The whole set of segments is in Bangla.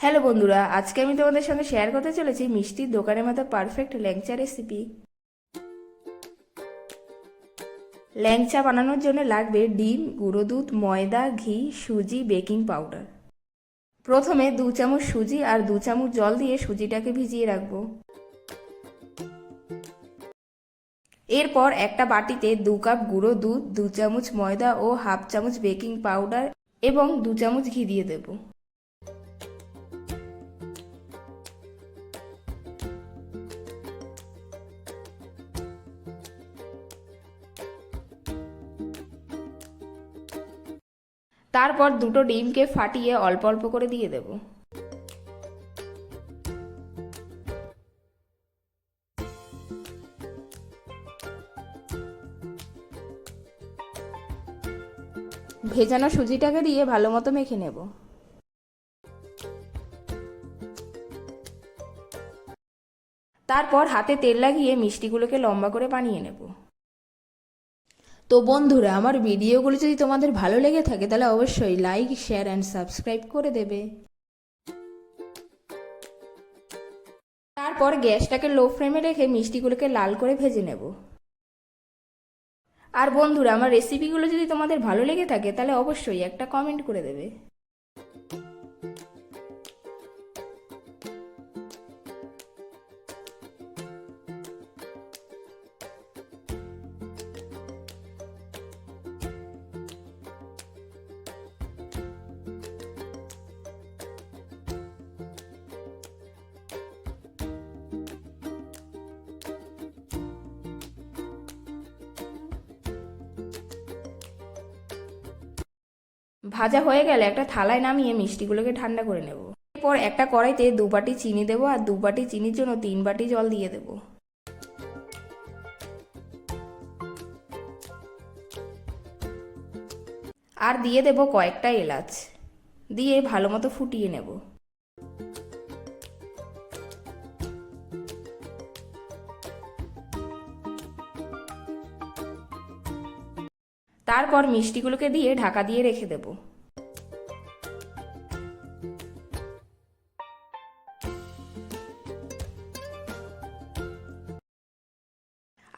হ্যালো বন্ধুরা, আজকে আমি তোমাদের সঙ্গে শেয়ার করতে চলেছি মিষ্টির দোকানের মতো পারফেক্ট ল্যাংচা রেসিপি ল্যাংচা বানানোর জন্য লাগবে ডিম, গুঁড়ো দুধ, ময়দা, ঘি, সুজি, বেকিং পাউডার। প্রথমে দু চামচ সুজি আর দু চামচ জল দিয়ে সুজিটাকে ভিজিয়ে রাখব। এরপর একটা বাটিতে দু কাপ গুঁড়ো দুধ, দু চামচ ময়দা ও হাফ চামচ বেকিং পাউডার এবং দু চামচ ঘি দিয়ে দেবো। তারপর দুটো ডিমকে ফাটিয়ে অল্প অল্প করে দিয়ে দেব। ভেজানো সুজিটাকে দিয়ে ভালো মতো মেখে নেব। তারপর হাতে তেল লাগিয়ে মিষ্টিগুলোকে লম্বা করে বানিয়ে নেব। তো বন্ধুরা, আমার ভিডিওগুলো যদি তোমাদের ভালো লেগে থাকে, তাহলে অবশ্যই লাইক শেয়ার অ্যান্ড সাবস্ক্রাইব করে দেবে। তারপর গ্যাসটাকে লো ফ্লেমে রেখে মিষ্টিগুলোকে লাল করে ভেজে নেব। আর বন্ধুরা, আমার রেসিপিগুলো যদি তোমাদের ভালো লেগে থাকে, তাহলে অবশ্যই একটা কমেন্ট করে দেবে। ভাজা হয়ে গেলে একটা থালায় নামিয়ে মিষ্টিগুলোকে ঠান্ডা করে নেব। এরপর একটা কড়াইতে দু বাটি চিনি দেবো আর দু বাটি চিনির জন্য তিন বাটি জল দিয়ে দেবো। আর দিয়ে দেব কয়েকটা এলাচ। দিয়ে ভালো মতো ফুটিয়ে নেব। তারপর মিষ্টিগুলোকে দিয়ে ঢাকা দিয়ে রেখে দেব।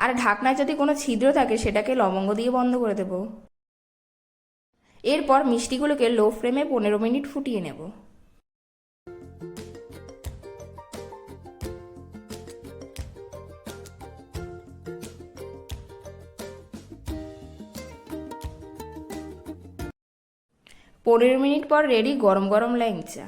আর ঢাকনায় যদি কোনো ছিদ্র থাকে, সেটাকে লবঙ্গ দিয়ে বন্ধ করে দেব। এরপর মিষ্টিগুলোকে লো ফ্লেমে পনেরো মিনিট ফুটিয়ে নেব। পনেরো মিনিট পর রেডি গরম গরম ল্যাংচা।